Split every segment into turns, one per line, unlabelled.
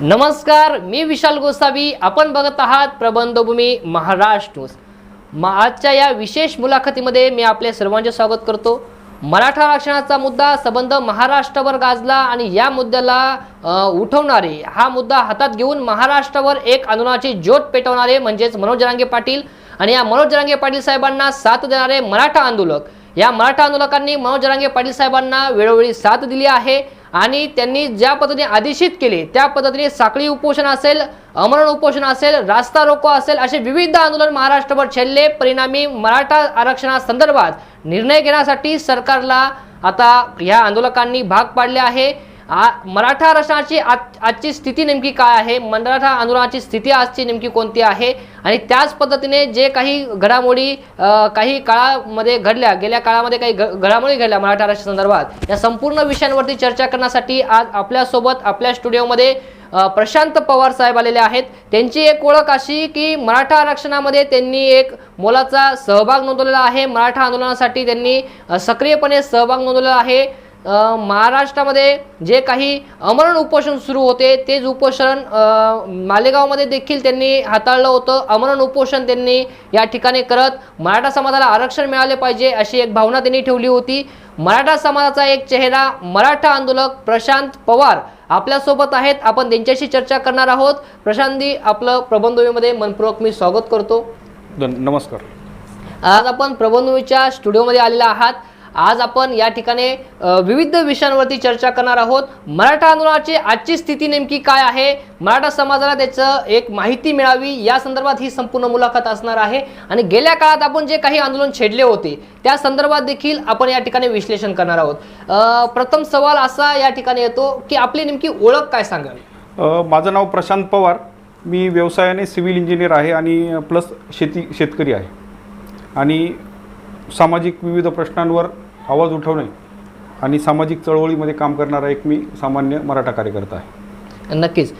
नमस्कार मी विशाल गोसावी. आपण बघत आहात प्रबंधभूमी महाराष्ट्र न्यूज. मा आजच्या या विशेष मुलाखतीमध्ये मी आपले सर्वांचे स्वागत करतो. मराठा आरक्षणाचा मुद्दा संबंध महाराष्ट्रावर गाजला आणि या मुद्द्याला उठवणारे हा मुद्दा हातात घेऊन महाराष्ट्रावर एक आंदोलनाची ज्योत पेटवणारे म्हणजेच मनोज जरांगे पाटील आणि या मनोज जरांगे पाटील साहेबांना साथ देणारे मराठा आंदोलक. या मराठा आंदोलकांनी मनोज जरांगे पाटील साहेबांना वेळोवेळी साथ दिली आहे. आणि त्यांनी ज्या पद्धतीने आदेशित केले त्या पद्धतीने साखळी उपोषण असेल अमरण उपोषण असेल रास्ता रोको असेल असे विविध आंदोलन महाराष्ट्रभर छेडले. परिणामी मराठा आरक्षणासंदर्भात निर्णय घेण्यासाठी सरकारला आता या आंदोलकांनी भाग पाडले आहे. आ मराठा आरक्षणाची आज आजची स्थिती नेमकी काय आहे? मराठा आंदोलनाची स्थिती आजची नेमकी कोणती आहे? आणि त्याच पद्धतीने जे काही घडामोडी काही काळामध्ये घडल्या गेल्या काळामध्ये काही घ- घडामोडी घडल्या मराठा आरक्षण संदर्भात या संपूर्ण विषयांवरती चर्चा करण्यासाठी आज आपल्यासोबत आपल्या स्टुडिओमध्ये प्रशांत पवार साहेब आलेले आहेत. त्यांची एक ओळख अशी की मराठा आरक्षणामध्ये त्यांनी एक मोलाचा सहभाग नोंदवलेला आहे. मराठा आंदोलनासाठी त्यांनी सक्रियपणे सहभाग नोंदवलेला आहे. महाराष्ट्रामध्ये जे काही अमरण उपोषण सुरू होते तेच उपोषण मालेगावमध्ये देखील त्यांनी हाताळलं होतं. अमरण उपोषण त्यांनी या ठिकाणी करत मराठा समाजाला आरक्षण मिळाले पाहिजे अशी एक भावना त्यांनी ठेवली होती. मराठा समाजाचा एक चेहरा मराठा आंदोलक प्रशांत पवार आपल्यासोबत आहेत. आपण त्यांच्याशी चर्चा करणार आहोत. प्रशांतजी आपलं प्रबंधभूमीमध्ये मनपूर्वक मी स्वागत करतो.
नमस्कार.
आज आपण प्रबंधभूमीच्या स्टुडिओमध्ये आलेला आहात. आज आपण या ठिकाणी विविध विषयांवरती चर्चा करणार आहोत. मराठा आंदोलनाची आजची स्थिती नेमकी काय आहे? मराठा समाजाला त्याचं एक माहिती मिळावी या संदर्भात ही संपूर्ण मुलाखत असणार आहे. आणि गेल्या काळात आपण जे काही आंदोलन छेडले होते त्या संदर्भात देखील आपण या ठिकाणी विश्लेषण करणार आहोत. प्रथम सवाल असा या ठिकाणी येतो की आपली नेमकी ओळख काय सांगाल
माझं नाव प्रशांत पवार. मी व्यवसायाने सिव्हिल इंजिनियर आहे आणि प्लस शेती शेतकरी आहे. आणि सामाजिक विविध प्रश्नांवर आवाज उठवणे आणि सामाजिक चळवळीमध्ये काम करणारा एक मी सामान्य मराठा कार्यकर्ता आहे.
नक्कीच.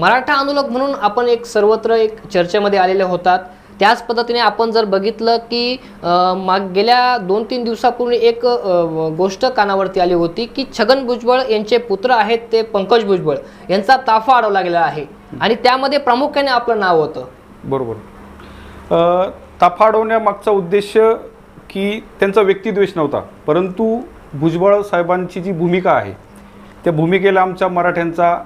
मराठा आंदोलक म्हणून आपण एक सर्वत्र एक चर्चेमध्ये आलेले होतात. त्याच पद्धतीने आपण जर बघितलं की माग गेल्या दोन तीन दिवसापूर्वी एक गोष्ट कानावरती आली होती की छगन भुजबळ यांचे पुत्र आहेत ते पंकज भुजबळ. यांचा ताफा अडवला गेला आहे. आणि त्यामध्ये प्रामुख्याने आपलं नाव होतं.
बरोबर. ताफा अडवण्यामागचा उद्देश की त्यांचा व्यक्तिद्वेष नव्हता. परंतु भुजबळ साहेबांची जी भूमिका आहे त्या भूमिकेला आमच्या मराठ्यांचा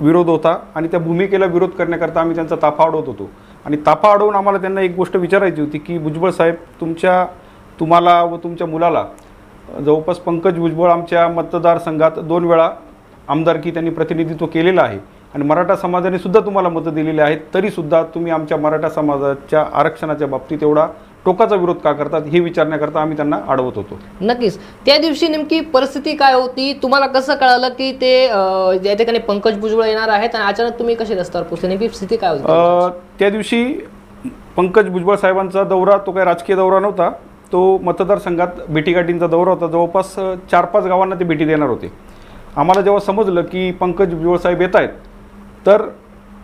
विरोध होता आणि त्या भूमिकेला विरोध करण्याकरता आम्ही त्यांचा ताफा अडवत होतो. आणि ताफा अडवून आम्हाला त्यांना एक गोष्ट विचारायची होती की भुजबळ साहेब तुमच्या तुम्हाला व तुमच्या मुलाला जवळपास पंकज भुजबळ आमच्या मतदारसंघात दोन वेळा आमदारकी त्यांनी प्रतिनिधित्व केलेलं आहे आणि मराठा समाजाने सुद्धा तुम्हाला मतं दिलेली आहेत तरीसुद्धा तुम्ही आमच्या मराठा समाजाच्या आरक्षणाच्या बाबतीत एवढा टोकाचा विरोध का करतात हे विचारण्याकरता आम्ही त्यांना अडवत होतो.
नक्कीच. त्या दिवशी नेमकी परिस्थिती काय होती तुम्हाला कसं कळालं की ते या ठिकाणी पंकज भुजबळ येणार आहेत आणि अचानक तुम्ही कसे रस्त्यावर पोहोचले? नेमकी स्थिती काय होती
त्या दिवशी पंकज भुजबळ साहेबांचा दौरा तो काही राजकीय दौरा नव्हता. तो मतदारसंघात भेटीगाठींचा दौरा होता. जवळपास चार पाच गावांना ते भेटी देणार होते. आम्हाला जेव्हा समजलं की पंकज भुजबळ साहेब येत आहेत तर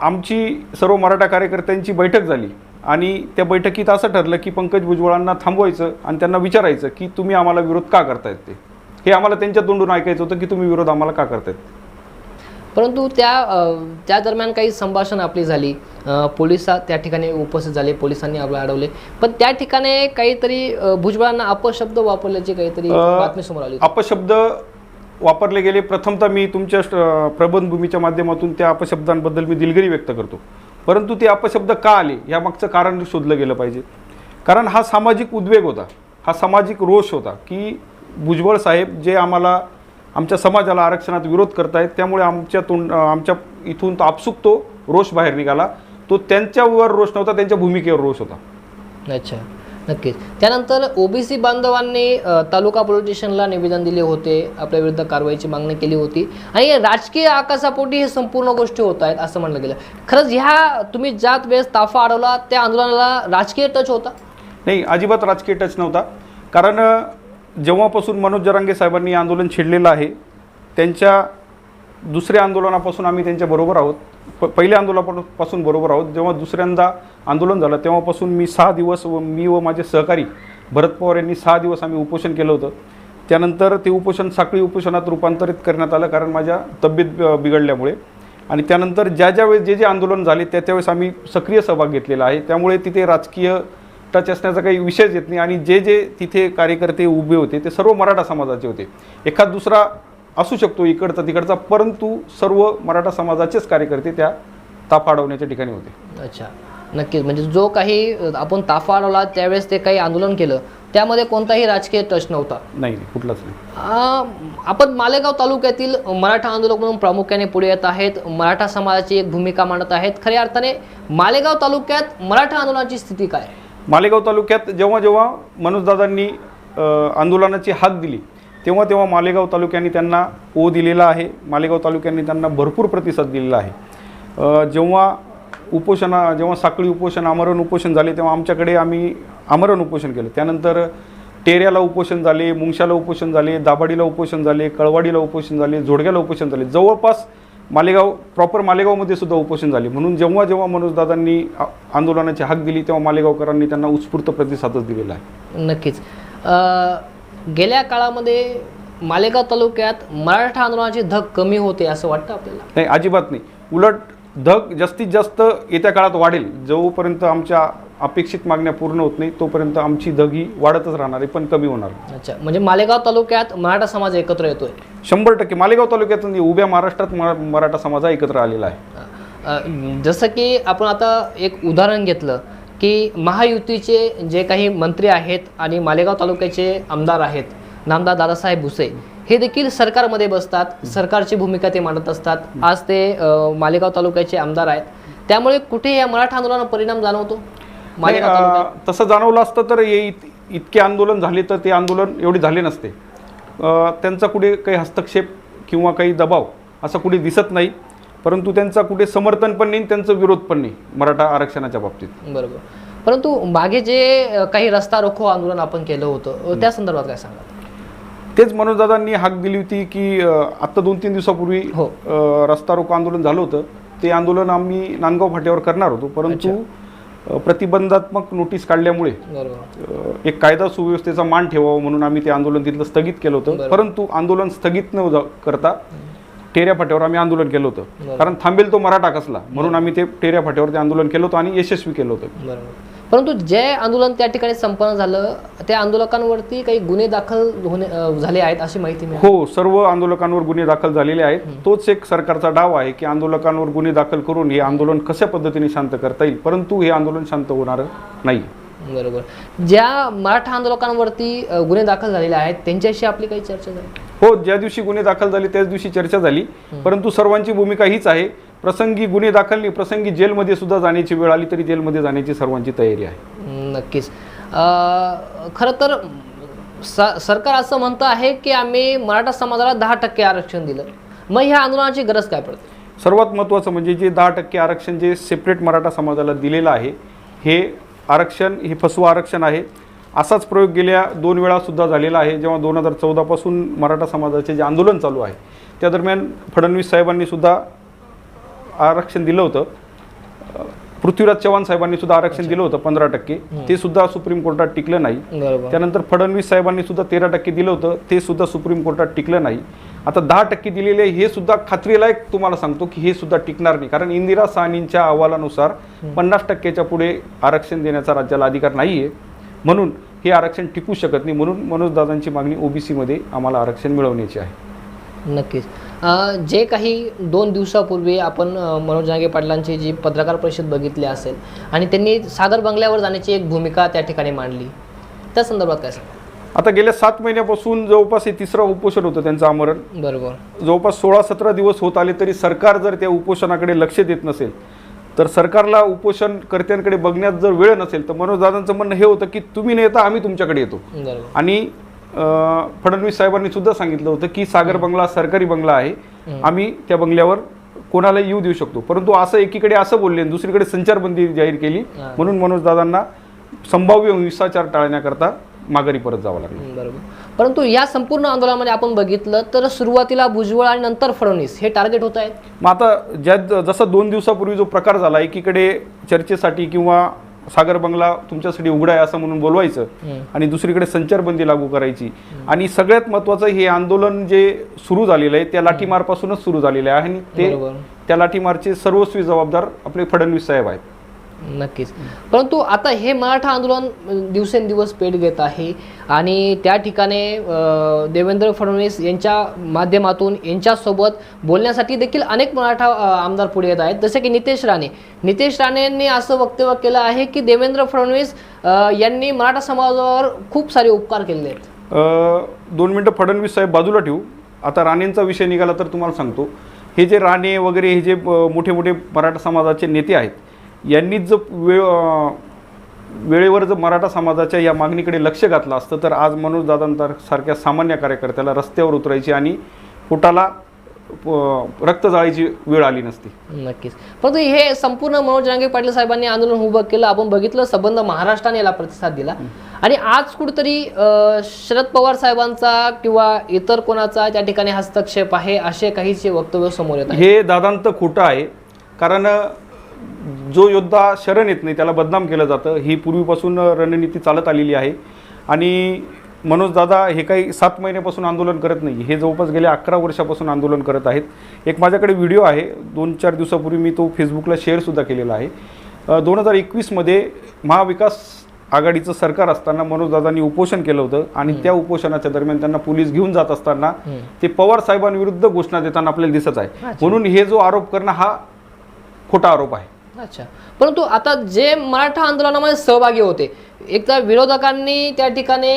आमची सर्व मराठा कार्यकर्त्यांची बैठक झाली. आणि त्या बैठकीत असं ठरलं की पंकज भुजबळांना थांबवायचं आणि त्यांना विचारायचं की तुम्ही आम्हाला विरोध का करतायत ते? हे आम्हाला त्यांच्या तोंडून ऐकायचं होतं की तुम्ही विरोध आम्हाला का करतायत?
परंतु त्या त्या दरम्यान काही संभाषण आपली झाली. पोलीस त्या ठिकाणी उपस्थित झाले पोलिसांनी आपल्याला अडवले. पण त्या ठिकाणी काहीतरी भुजबळांना अपशब्द वापरल्याची काहीतरी बातमी समोर आली.
अपशब्द वापरले गेले. प्रथमतः मी तुमच्या प्रबंधभूमीच्या माध्यमातून त्या अपशब्दांबद्दल मी दिलगिरी व्यक्त करतो. परंतु ते अपशब्द का आले? यामागचं कारण शोधलं गेलं पाहिजे. कारण हा सामाजिक उद्वेग होता. हा सामाजिक रोष होता की भुजबळ साहेब जे आम्हाला आमच्या समाजाला आरक्षणात विरोध करतायत त्यामुळे आमच्या तोंड आमच्या इथून तो आपसूक तो रोष बाहेर निघाला. तो त्यांच्यावर रोष नव्हता त्यांच्या भूमिकेवर रोष होता.
अच्छा. नक्कीच. त्यानंतर ओबीसी बांधवांनी तालुका पोलीस स्टेशनला निवेदन दिले होते. आपल्या विरुद्ध कारवाईची मागणी केली होती. आणि राजकीय आकाशापोटी हे संपूर्ण गोष्टी होत आहेत असं म्हणलं गेलं. खरंच ह्या तुम्ही ज्यात वेळेस ताफा अडवला त्या आंदोलनाला राजकीय टच होता?
नाही अजिबात राजकीय टच नव्हता. कारण जेव्हापासून मनोज जरांगे साहेबांनी आंदोलन छेडलेलं आहे त्यांच्या दुसऱ्या आंदोलनापासून आम्ही त्यांच्याबरोबर आहोत. प पहिल्या आंदोलनापासून बरोबर आहोत. जेव्हा दुसऱ्यांदा आंदोलन झालं. तेव्हापासून मी सहा दिवस व मी व माझे सहकारी भरत पवार यांनी सहा दिवस आम्ही उपोषण केलं होतं. त्यानंतर ते उपोषण साखळी उपोषणात रूपांतरित करण्यात आलं कारण माझ्या तब्येत बिघडल्यामुळे. आणि त्यानंतर ज्या ज्या वेळेस जे जे आंदोलन झाले त्या त्यावेळेस आम्ही सक्रिय सहभाग घेतलेला आहे. त्यामुळे तिथे राजकीय टच असण्याचा काही विषयच येत नाही आणि जे जे तिथे कार्यकर्ते उभे होते ते सर्व मराठा समाजाचे होते. एखाद दुसरा असू शकतो इकडचा तिकडचा परंतु सर्व मराठा समाजाचेच कार्यकर्ते त्या ताप अडवण्याच्या ठिकाणी होते.
अच्छा. नक्कीच. म्हणजे जो काही आपण ताफा अडवला त्यावेळेस ते काही आंदोलन केलं त्यामध्ये कोणताही राजकीय टच नव्हता.
नाही कुठलाच नाही.
आपण मालेगाव तालुक्यातील मराठा आंदोलक म्हणून प्रामुख्याने पुढे येत आहेत मराठा समाजाची एक भूमिका मांडत आहेत. खऱ्या अर्थाने मालेगाव तालुक्यात मराठा आंदोलनाची स्थिती काय?
मालेगाव तालुक्यात जेव्हा जेव्हा मनोजदादांनी आंदोलनाची हाक दिली तेव्हा तेव्हा मालेगाव तालुक्याने त्यांना ओ दिलेला आहे. मालेगाव तालुक्यांनी त्यांना भरपूर प्रतिसाद दिलेला आहे. जेव्हा उपोषणा जेव्हा साखळी उपोषण आमरण उपोषण झाले तेव्हा आमच्याकडे आम्ही आमरण उपोषण केलं. त्यानंतर टेऱ्याला उपोषण झाले मुंगशाला उपोषण झाले दाभाडीला उपोषण झाले कळवाडीला उपोषण झाले जोडग्याला उपोषण झाले. जवळपास मालेगाव प्रॉपर मालेगावमध्ये सुद्धा उपोषण झाले. म्हणून जेव्हा जेव्हा मनोजदादांनी आंदोलनाची हाक दिली तेव्हा मालेगावकरांनी त्यांना उत्स्फूर्त प्रतिसादच दिलेला आहे.
नक्कीच. गेल्या काळामध्ये मालेगाव तालुक्यात मराठा आंदोलनाची धग कमी होते असं वाटतं आपल्याला?
नाही अजिबात नाही. उलट धग जास्तीत जास्त येत्या काळात वाढेल. जोपर्यंत आमच्या अपेक्षित मागण्या पूर्ण होत नाही तोपर्यंत आमची धग ही वाढतच राहणार आहे पण कमी होणार.
अच्छा म्हणजे मालेगाव तालुक्यात मराठा समाज एकत्र येतोय.
शंभर टक्के. मालेगाव तालुक्यात उभ्या महाराष्ट्रात मरा- मराठा समाज एकत्र आलेला आहे.
जसं की आपण आता एक उदाहरण घेतलं की महायुतीचे जे काही मंत्री आहेत आणि मालेगाव तालुक्याचे आमदार आहेत नामदार दादासाहेब भुसे हे देखील सरकारमध्ये बसतात सरकारची भूमिका ते मांडत असतात. आज ते मालेगाव तालुक्याचे आमदार आहेत. त्यामुळे कुठे या मराठा आंदोलनावर परिणाम जाणवतो?
तसं जाणवलं असतं तर इत- इतके आंदोलन झाले तर ते आंदोलन एवढे झाले नसते. त्यांचा कुठे काही हस्तक्षेप किंवा काही दबाव असा कुठे दिसत नाही. परंतु त्यांचा कुठे समर्थन पण नाही त्यांचं विरोध पण नाही मराठा आरक्षणाच्या बाबतीत.
बरोबर. परंतु मागे जे काही रस्ता रोखो आंदोलन आपण केलं होतं त्या संदर्भात काय सांगा
तेच मनोजदादांनी हाक दिली होती की आत्ता दोन तीन दिवसापूर्वी
हो.
रस्ता रोको आंदोलन झालं होतं. ते आंदोलन आम्ही नांदगाव फाट्यावर करणार होतो परंतु प्रतिबंधात्मक नोटीस काढल्यामुळे एक कायदा सुव्यवस्थेचा मान ठेवावा म्हणून आम्ही ते आंदोलन तिथलं स्थगित केलं होतं. परंतु आंदोलन स्थगित न करता टेऱ्या फाट्यावर आम्ही आंदोलन केलं होतं. कारण थांबेल तो मराठा कसला? म्हणून आम्ही ते टेऱ्या फाट्यावर ते आंदोलन केलं होतं आणि यशस्वी केलं होतं.
परंतु जे आंदोलन त्या ठिकाणी संपन्न झालं त्या आंदोलकांवरती काही गुन्हे दाखल होणे झाले आहेत अशी माहिती मिळाली.
हो सर्व आंदोलकांवर गुन्हे दाखल झालेले आहेत. तोच एक सरकारचा डाव आहे की आंदोलकांवर गुन्हे दाखल करून हे आंदोलन कशा पद्धतीने शांत करता येईल? परंतु हे आंदोलन शांत होणार नाही.
बरोबर. ज्या मराठा आंदोलकांवरती गुन्हे दाखल झालेले आहेत त्यांच्याशी आपली काही चर्चा झाली?
हो ज्या दिवशी गुन्हे दाखल झाले त्याच दिवशी चर्चा झाली. परंतु सर्वांची भूमिका हीच आहे प्रसंगी गुन्हे दाखल नाही प्रसंगी जेलमध्ये सुद्धा जाण्याची वेळ आली तरी जेलमध्ये जाण्याची सर्वांची तयारी आहे.
नक्कीच. खरं तर स- सरकार असं म्हणतं आहे की आम्ही मराठा समाजाला दहा टक्के आरक्षण दिलं. मग ह्या आंदोलनाची गरज काय पडते?
सर्वात महत्त्वाचं म्हणजे जे दहा टक्के आरक्षण जे सेपरेट मराठा समाजाला दिलेलं आहे हे आरक्षण हे फसवं आरक्षण आहे. असाच प्रयोग गेल्या दोन वेळा सुद्धा झालेला आहे जेव्हा दोन हजार चौदापासून मराठा समाजाचे जे आंदोलन चालू आहे त्या दरम्यान फडणवीस साहेबांनी सुद्धा आरक्षण दिलं होतं. पृथ्वीराज चव्हाण साहेबांनी सुद्धा आरक्षण दिलं होतं पंधरा टक्के. ते सुद्धा सुप्रीम कोर्टात टिकलं नाही. त्यानंतर फडणवीस साहेबांनी सुद्धा तेरा टक्के दिलं होतं. ते सुद्धा सुप्रीम कोर्टात टिकलं नाही. आता दहा टक्के दिलेले हे सुद्धा खात्रीलायक तुम्हाला सांगतो की हे सुद्धा टिकणार नाही. कारण इंदिरा साहनींच्या अहवालानुसार पन्नास टक्क्याच्या पुढे आरक्षण देण्याचा राज्याला अधिकार नाही आहे म्हणून हे आरक्षण टिकू शकत नाही. म्हणून मनोजदादांची मागणी ओबीसीमध्ये आम्हाला आरक्षण मिळवण्याची आहे.
नक्कीच. जे काही दोन दिवसापूर्वी आपण मनोज जांगे पाटलांची जी पत्रकार परिषद बघितली असेल आणि त्यांनी सागर बंगल्यावर जाण्याची एक भूमिका त्या ठिकाणी मांडली. त्या संदर्भात काय सांगा
आता गेल्या सात महिन्यापासून जवळपास हे तिसरं उपोषण होतं त्यांचं आमरण.
बरोबर.
जवळपास सोळा सतरा दिवस होत आले तरी सरकार जर त्या उपोषणाकडे लक्ष देत नसेल तर सरकारला उपोषणकर्त्यांकडे बघण्यात जर वेळ नसेल तर मनोजदादांचं म्हणणं हे होतं की तुम्ही नाही येता आम्ही तुमच्याकडे येतो.
बरोबर.
आणि फडणवीस साहेबांनी सुद्धा सांगितलं होतं की सागर बंगला सरकारी बंगला आहे. आम्ही त्या बंगल्यावर कोणाला येऊ देऊ शकतो. परंतु असं एकीकडे असं बोलले आणि दुसरीकडे संचारबंदी जाहीर केली. म्हणून मनोजदादांना संभाव्य हिंसाचार टाळण्याकरता माघारी परत जावं लागलं.
बरोबर. परंतु या संपूर्ण आंदोलनामध्ये आपण बघितलं तर सुरुवातीला भुजबळ आणि नंतर फडणवीस हे टार्गेट होत आहेत?
मग आता ज्या जसा दोन दिवसापूर्वी जो प्रकार झाला एकीकडे चर्चेसाठी किंवा सागर बंगला तुमच्यासाठी उघडा आहे असं म्हणून बोलवायचं. आणि दुसरीकडे संचारबंदी लागू करायची. आणि सगळ्यात महत्त्वाचं हे आंदोलन जे सुरू झालेलं आहे त्या लाठीमारपासूनच सुरू झालेलं आहे. आणि ते त्या लाठीमारचे सर्वस्वी जबाबदार आपले फडणवीस साहेब आहेत.
नक्कीच. परंतु आता हे मराठा आंदोलन दिवसेंदिवस पेट घेत आहे आणि त्या ठिकाणी देवेंद्र फडणवीस यांच्या माध्यमातून यांच्यासोबत बोलण्यासाठी देखील अनेक मराठा आमदार पुढे येत आहेत. जसे की नितेश राणे. नितेश राणेंनी असं वक्तव्य केलं आहे की देवेंद्र फडणवीस यांनी मराठा समाजावर खूप सारे उपकार केलेले आहेत.
दोन मिनटं फडणवीस साहेब बाजूला ठेवू. आता राणेंचा विषय निघाला तर तुम्हाला सांगतो. हे जे राणे वगैरे हे जे मोठे मोठे मराठा समाजाचे नेते आहेत यांनीच जर वेळ अ, वेळेवर जर मराठा समाजाच्या या मागणीकडे लक्ष घातलं असतं तर आज मनोज दादांसारख्या सामान्य कार्यकर्त्याला रस्त्यावर उतरायची आणि पोटाला अ, रक्त जाळायची वेळ आली नसती.
नक्कीच. परंतु हे संपूर्ण मनोज रांगे पाटील साहेबांनी आंदोलन उभं केलं. आपण बघितलं संबंध महाराष्ट्राने याला प्रतिसाद दिला. आणि आज कुठेतरी शरद पवार साहेबांचा किंवा इतर कोणाचा त्या ठिकाणी हस्तक्षेप आहे असे काहीचे वक्तव्य समोर येत
हे दादांत खोटं आहे. कारण जो योद्धा शरण येत नाही त्याला बदनाम केलं जातं. ही पूर्वीपासून रणनीती चालत आलेली आहे. आणि मनोज दादा हे काही सात महिन्यापासून आंदोलन करत नाही हे जवळपास गेल्या अकरा वर्षापासून आंदोलन करत आहेत. एक माझ्याकडे व्हिडिओ आहे दोन चार दिवसापूर्वी मी तो फेसबुकला शेअरसुद्धा केलेला आहे. दोन हजार एकवीसमध्ये महाविकास आघाडीचं सरकार असताना मनोज दादांनी उपोषण केलं होतं आणि त्या उपोषणाच्या दरम्यान त्यांना पोलीस घेऊन जात असताना ते पवार साहेबांविरुद्ध घोषणा देताना आपल्याला दिसत आहे. म्हणून हे जो आरोप करणं हा खोटा आरोप आहे.
अच्छा. परंतु आता जे मराठा आंदोलनामध्ये सहभागी होते एक तर विरोधकांनी त्या ठिकाणी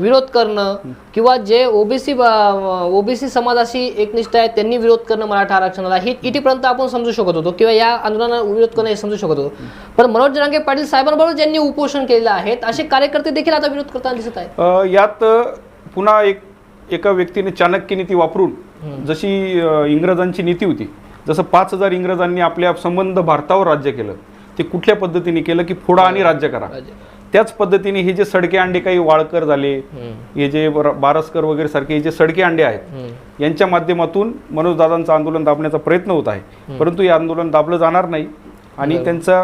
विरोध करणं किंवा जे ओबीसी ओबीसी समाजाशी एकनिष्ठ आहेत त्यांनी विरोध करणं मराठा आरक्षणाला ही इथपर्यंत आपण समजू शकत होतो किंवा या आंदोलनाला विरोध करणं हे समजू शकत होतो. पण मनोज जरांगे पाटील साहेबांबरोबर ज्यांनी उपोषण केलेलं आहे असे कार्यकर्ते देखील आता विरोध करताना दिसत आहेत.
यात पुन्हा एक एका व्यक्तीने चाणक्य नीती वापरून जशी इंग्रजांची नीती होती जसं पाच हजार इंग्रजांनी आपल्या संबंध भारतावर राज्य केलं ते कुठल्या पद्धतीने केलं की फोडा आणि राज्य करा. त्याच पद्धतीने हे जे सडके अंडे काही वाळकर झाले हे जे बर- बारसकर वगैरे सारखे हे जे सडके अंडे आहेत यांच्या माध्यमातून मनोज दादांचं आंदोलन दाबण्याचा प्रयत्न होत आहे. परंतु हे आंदोलन दाबलं जाणार नाही आणि त्यांचा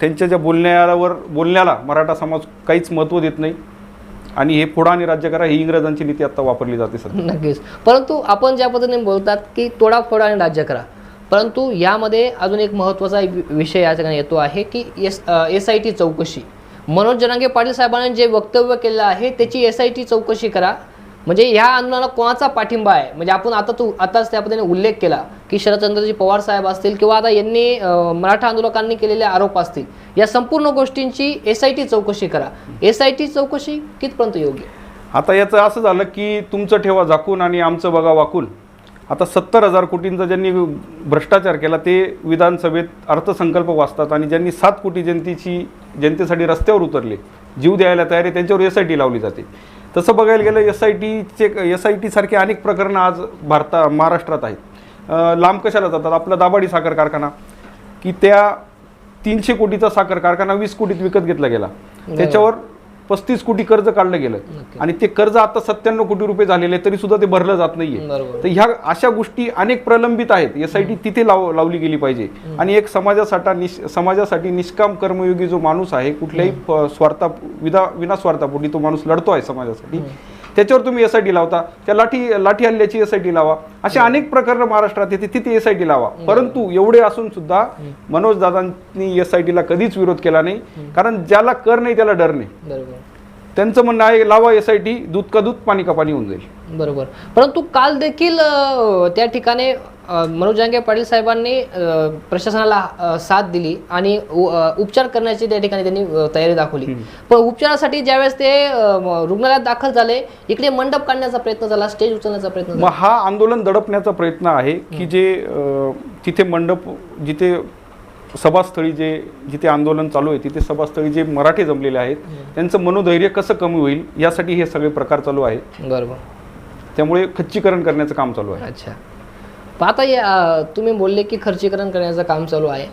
त्यांच्या ज्या बोलण्यावर बोलण्याला मराठा समाज काहीच महत्त्व देत नाही आणि हे फोडा आणि राज्य करा ही इंग्रजांची नीती आता वापरली जाते सध्या.
नक्कीच. परंतु आपण ज्या पद्धतीने बोलतात की तोडाफोड आणि राज्य करा परंतु यामध्ये अजून एक महत्त्वाचा एक विषय या ठिकाणी येतो आहे की एस एस आय टी चौकशी. मनोज जनांगे पाटील साहेबांनी जे वक्तव्य केलं आहे त्याची एस आय टी चौकशी करा. म्हणजे ह्या आंदोलनाला कोणाचा पाठिंबा आहे? म्हणजे आपण आता तू आताच त्या पद्धतीने उल्लेख केला की शरदचंद्रजी पवार साहेब असतील किंवा आता यांनी मराठा आंदोलकांनी केलेले आरोप असतील या संपूर्ण गोष्टींची एस आय टी चौकशी करा. एस आय टी चौकशी कितपर्यंत योग्य?
आता याचं असं झालं की तुमचं ठेवा झाकून आणि आमचं बघा वाकून. आता सत्तर हजार कोटींचा ज्यांनी भ्रष्टाचार केला ते विधानसभेत अर्थसंकल्प वाचतात आणि ज्यांनी सात कोटी जनतेची जनतेसाठी रस्त्यावर उतरले जीव द्यायला तयार आहे त्यांच्यावर एस आय टी लावली जाते. तसं बघायला गेलं एस आय टीचे एस आय टी सारखे अनेक प्रकरणं आज भारता महाराष्ट्रात आहेत. लांब कशाला जातात? आपला दाबाडी साखर कारखाना की त्या तीनशे कोटीचा साखर कारखाना वीस कोटीत विकत घेतला गेला. त्याच्यावर पस्तीस कोटी कर्ज काढलं गेलं. आणि ते कर्ज आता सत्त्याण्णव कोटी रुपये झालेले तरी सुद्धा ते भरलं जात नाहीये. तर ह्या अशा गोष्टी अनेक प्रलंबित आहेत. एस आय टी तिथे लाव लावली गेली पाहिजे. आणि एक समाजासाठी समाजासाठी निष्काम कर्मयोगी जो माणूस आहे कुठल्याही स्वार्था विना स्वार्थापोटी तो माणूस लढतो आहे समाजासाठी. त्याच्यावर तुम्ही एस आय टी लावता त्या लाठी लाठी हल्ल्याची एस आय टी लावा. अशा अनेक प्रकरणं महाराष्ट्रात येते तिथे एस आय टी लावा. परंतु एवढे असून सुद्धा मनोज दादांनी एस आय टीला कधीच विरोध केला नाही. कारण ज्याला कर नाही त्याला डर नाही. त्यांचं म्हणणं आहे लावा एस आय टी दूध का दूध पाणी का पाणी होऊन जाईल.
बरोबर. परंतु काल देखील त्या ठिकाणी मनोज जांगे पाटील साहेबांनी प्रशासनाला साथ दिली आणि उपचार करण्याची त्या ठिकाणी त्यांनी तयारी दाखवली. पण उपचारासाठी ज्यावेळेस ते रुग्णालयात दाखल झाले इकडे मंडप काढण्याचा प्रयत्न झाला स्टेज उचलण्याचा प्रयत्न
मग हा आंदोलन दडपण्याचा प्रयत्न आहे की जे तिथे मंडप जिथे सभास्थळी जे जिथे आंदोलन चालू आहे तिथे सभास्थळी जे मराठे जमलेले आहेत त्यांचं मनोधैर्य कसं कमी होईल यासाठी हे सगळे प्रकार चालू आहेत.
बरोबर.
त्यामुळे खच्चीकरण करण्याचं काम चालू आहे.
अच्छा. आता या- तुम्ही बोलले की खर्चीकरण करण्याचं काम चालू आहे.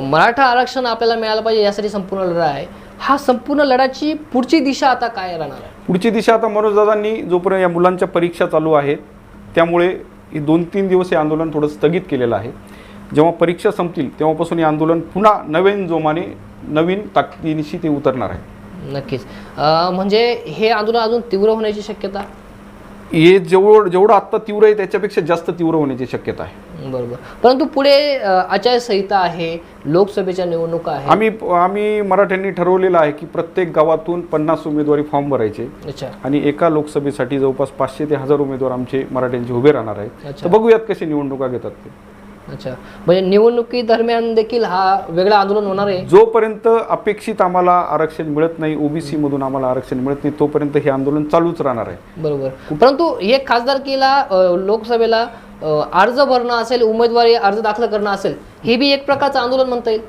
मराठा आरक्षण आपल्याला मिळालं पाहिजे यासाठी संपूर्ण लढा आहे. हा संपूर्ण लढाची पुढची दिशा आता काय राहणार आहे?
पुढची दिशा आता मनोजदादांनी जोपर्यंत या मुलांच्या परीक्षा चालू आहेत त्यामुळे हे दोन तीन दिवस हे आंदोलन थोडं स्थगित केलेलं आहे. जेव्हा परीक्षा संपतील तेव्हापासून हे आंदोलन पुन्हा नवीन जोमाने नवीन ताकदीनिशी ते उतरणार आहे.
नक्कीच. म्हणजे हे आंदोलन अजून तीव्र होण्याची शक्यता?
हे जेवढं जेवढं आत्ता तीव्र आहे त्याच्यापेक्षा जास्त तीव्र होण्याची शक्यता आहे.
बरोबर. परंतु पुढे आचारसंहिता आहे लोकसभेच्या निवडणुका आहे
आम्ही आम्ही मराठ्यांनी ठरवलेलं आहे की प्रत्येक गावातून पन्नास उमेदवारी फॉर्म भरायचे.
अच्छा.
आणि एका लोकसभेसाठी जवळपास पाचशे ते हजार उमेदवार आमचे मराठ्यांचे उभे राहणार आहेत. तर बघूयात कसे निवडणुका घेतात ते.
अच्छा. म्हणजे निवडणुकी दरम्यान देखील हा वेगळा आंदोलन होणार आहे?
जोपर्यंत अपेक्षित आम्हाला आरक्षण मिळत नाही ओबीसी मधून आम्हाला आरक्षण मिळत नाही तोपर्यंत हे आंदोलन चालूच राहणार आहे.
बरोबर. परंतु हे खासदारकीला लोकसभेला अर्ज भरणं असेल उमेदवारी अर्ज दाखल करणं असेल हे बी एक प्रकारचं आंदोलन म्हणता येईल?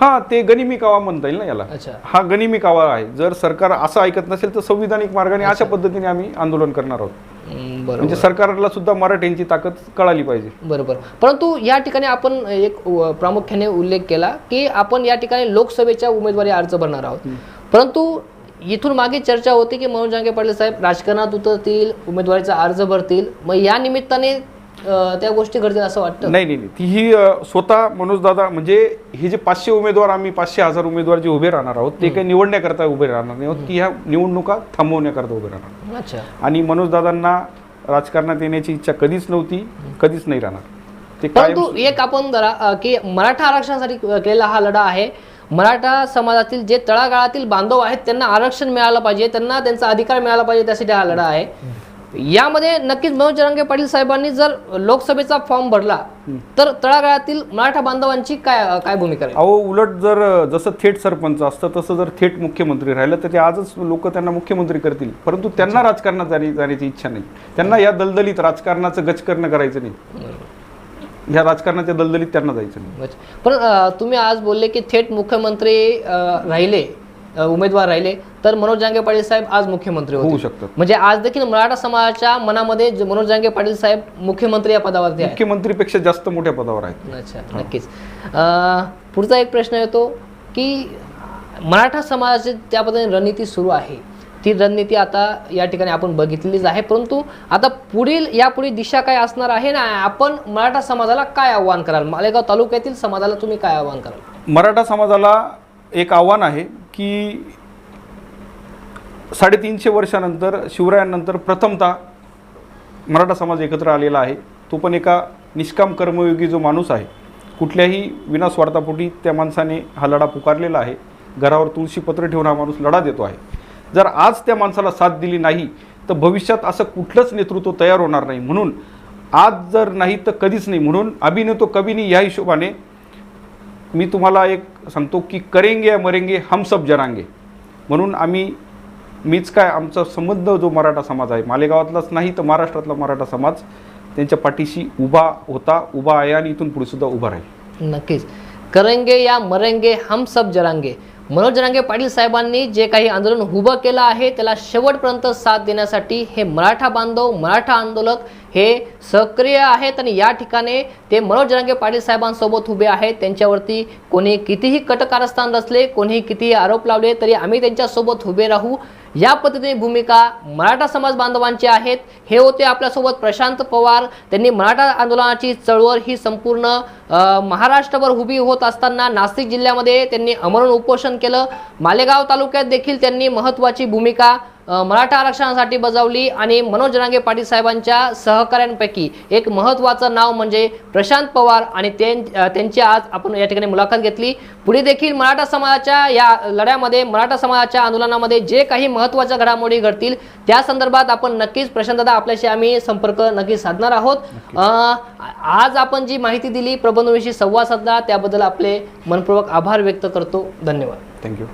हा ते गनिमी कावा म्हणता येईल ना याला.
अच्छा.
हा गनिमी कावा आहे. जर सरकार असं ऐकत नसेल तर संविधानिक मार्गाने अशा पद्धतीने आम्ही आंदोलन करणार आहोत. म्हणजे सरकारला सुद्धा मराठ्यांची ताकद कळाली पाहिजे.
बरोबर. परंतु या ठिकाणी आपण एक प्रामुख्याने उल्लेख केला की आपण या ठिकाणी लोकसभेच्या उमेदवारी अर्ज भरणार आहोत. परंतु इथून मागे चर्चा होती की मनोज जांगे पाटील साहेब राजकारणात उतरतील उमेदवारीचा अर्ज भरतील. मग या निमित्ताने त्या गोष्टी घडतील असं वाटतं?
नाही नाही नाही. ती ही स्वतः मनोज दादा म्हणजे हे जे पाचशे उमेदवार आम्ही पाचशे हजार उमेदवार जे उभे राहणार आहोत ते काही निवडण्याकरता उभे राहणार नाही आहोत. की ह्या निवडणुका थांबवण्याकरता उभे राहणार.
अच्छा.
आणि मनोज दादांना राजकारणात येण्याची इच्छा कधीच नव्हती कधीच नाही राहणार. ते
परंतु एक आपण जरा अ, की मराठा आरक्षणासाठी केलेला हा लढा आहे. मराठा समाजातील जे तळागाळातील बांधव आहेत त्यांना आरक्षण मिळालं पाहिजे त्यांना त्यांचा अधिकार मिळाला पाहिजे त्यासाठी हा लढा आहे. यामध्ये नक्कीच मनोज जरांगे पाटील साहेबांनी जर लोकसभेचा फॉर्म भरला तर तळागाळातील मराठा बांधवांची काय काय भूमिका
अहो उलट जर जसं थेट सरपंच असतं तसं जर थेट मुख्यमंत्री राहिलं तर ते आजच लोक त्यांना मुख्यमंत्री करतील. परंतु त्यांना राजकारणात जाणी जाण्याची इच्छा नाही. त्यांना या दलदलीत राजकारणाचं गचकरण करायचं नाही. ह्या राजकारणाच्या दलदलीत त्यांना जायचं नाही.
पण तुम्ही आज बोलले की थेट मुख्यमंत्री राहिले उमेदवार राहिले. तर मनोज जांगे पाटील साहेब आज मुख्यमंत्री
होऊ शकतात
म्हणजे आज देखील मराठा समाजाच्या मनामध्ये मनोज जांगे पाटील साहेब मुख्यमंत्री या पदावरती
मुख्यमंत्रीपेक्षा जास्त मोठ्या पदावर आहेत.
अच्छा नक्कीच. पुढचा एक प्रश्न येतो की मराठा समाजाची त्या पद्धतीने रणनीती सुरू आहे. ती रणनीती आता या ठिकाणी आपण बघितलीच आहे. परंतु आता पुढील यापुढे दिशा काय असणार आहे ना? आपण मराठा समाजाला काय आव्हान कराल? मालेगाव तालुक्यातील समाजाला तुम्ही काय आव्हान कराल?
मराठा समाजाला एक आव्हान आहे. की साडेतीनशे वर्षानंतर शिवरायांनंतर प्रथमतः मराठा समाज एकत्र आलेला आहे. तो पण एका निष्काम कर्मयोगी जो माणूस आहे कुठल्याही विनास्वार्थापोटी त्या माणसाने हा लढा पुकारलेला आहे. घरावर तुळशीपत्र ठेवून हा माणूस लढा देतो आहे. जर आज त्या माणसाला साथ दिली नाही तर भविष्यात असं कुठलंच नेतृत्व तयार होणार नाही. म्हणून आज जर नाही तर कधीच नाही. म्हणून अभिनेतो कवीनी या हिशोबाने मी तुम्हाला एक सांगतो की करेंगे या मरेंगे हम सब जरांगे. म्हणून आम्ही मीच काय आमचा संबंध जो मराठा समाज आहे मालेगावातलाच नाही तर महाराष्ट्रातला मराठा समाज त्यांच्या पाठीशी उभा होता उभा आहे आणि इथून पुढे सुद्धा उभा राहील.
नक्कीच. करेंगे या मरेंगे हम सब जरांगे. मनोज जरांगे पाटील साहेबांनी जे काही आंदोलन उभं केलं आहे त्याला शेवटपर्यंत साथ देण्यासाठी हे मराठा बांधव मराठा आंदोलक हे सक्रिय आहेत आणि या ठिकाणी ते मनोज जरांगे पाटील साहेबांसोबत उभे आहेत. त्यांच्यावरती कोणी कितीही कटकारस्थान रचले कोणीही कितीही आरोप लावले तरी आम्ही त्यांच्यासोबत उभे राहू. या पद्धतीने भूमिका मराठा समाज बांधवांची आहेत. हे होते आपल्यासोबत प्रशांत पवार. त्यांनी मराठा आंदोलनाची चळवळ ही संपूर्ण महाराष्ट्रभर उभी होत असताना नाशिक जिल्ह्यामध्ये त्यांनी अमरण उपोषण केलं. मालेगाव तालुक्यात देखील त्यांनी महत्त्वाची भूमिका मराठा आरक्षणासाठी बजावली आणि मनोज जरांगे पाटील साहेबांच्या सहकाऱ्यांपैकी एक महत्त्वाचं नाव म्हणजे प्रशांत पवार आणि त्यांची आज आपण या ठिकाणी मुलाखत घेतली. पुढे देखील मराठा समाजाच्या या लढ्यामध्ये मराठा समाजाच्या आंदोलनामध्ये जे काही महत्त्वाच्या घडामोडी घडतील त्या संदर्भात आपण नक्कीच प्रशांतदा आपल्याशी आम्ही संपर्क नक्कीच साधणार आहोत. आज आपण जी माहिती दिली प्रबंधविषयी संवाद साधला त्याबद्दल आपले मनपूर्वक आभार व्यक्त करतो. धन्यवाद.
थँक्यू.